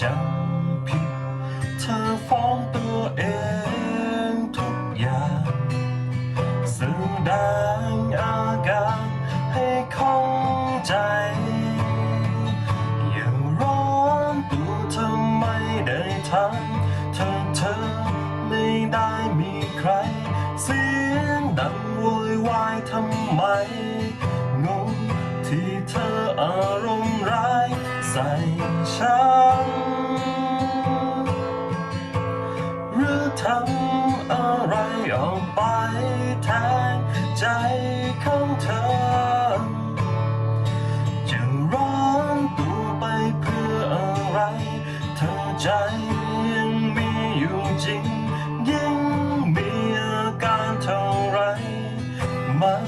จำผิด เธอฟ้องตัวเองทุกอย่างแสดงอาการให้เข้าใจ อย่าร้อนตัวเธอไม่ได้ทำเธอเธอไม่ได้มีใคร เสียงดังโวยวายทำไมงงที่เธอ ใส่ฉัน หรือทำอะไรออกไปแทนใจของเธอ จะร้อนตัวไปเพื่ออะไร เธอใจยังมีอยู่จริง ยิ่งมีอาการเท่าไรมัน